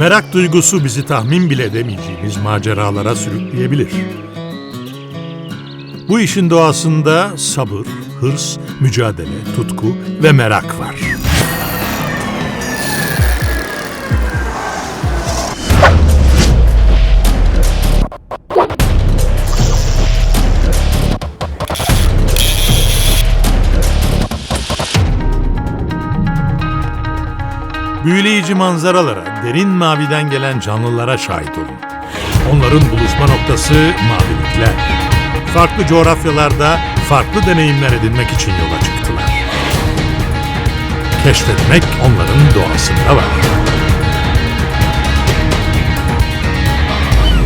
Merak duygusu bizi tahmin bile edemeyeceğimiz maceralara sürükleyebilir. Bu işin doğasında sabır, hırs, mücadele, tutku ve merak var. Büyüleyici manzaralara, derin maviden gelen canlılara şahit olun. Onların buluşma noktası mavilikler. Farklı coğrafyalarda farklı deneyimler edinmek için yola çıktılar. Keşfetmek onların doğasında var.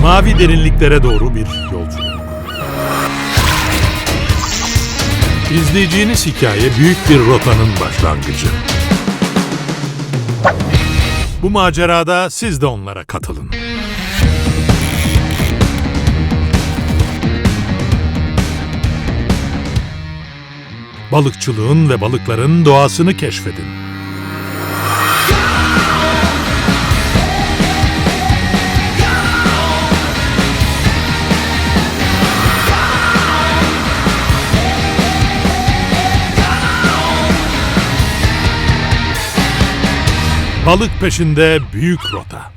Mavi derinliklere doğru bir yolculuk. İzleyeceğiniz hikaye büyük bir rotanın başlangıcı. Bu macerada siz de onlara katılın. Balıkçılığın ve balıkların doğasını keşfedin. Balık peşinde büyük rota.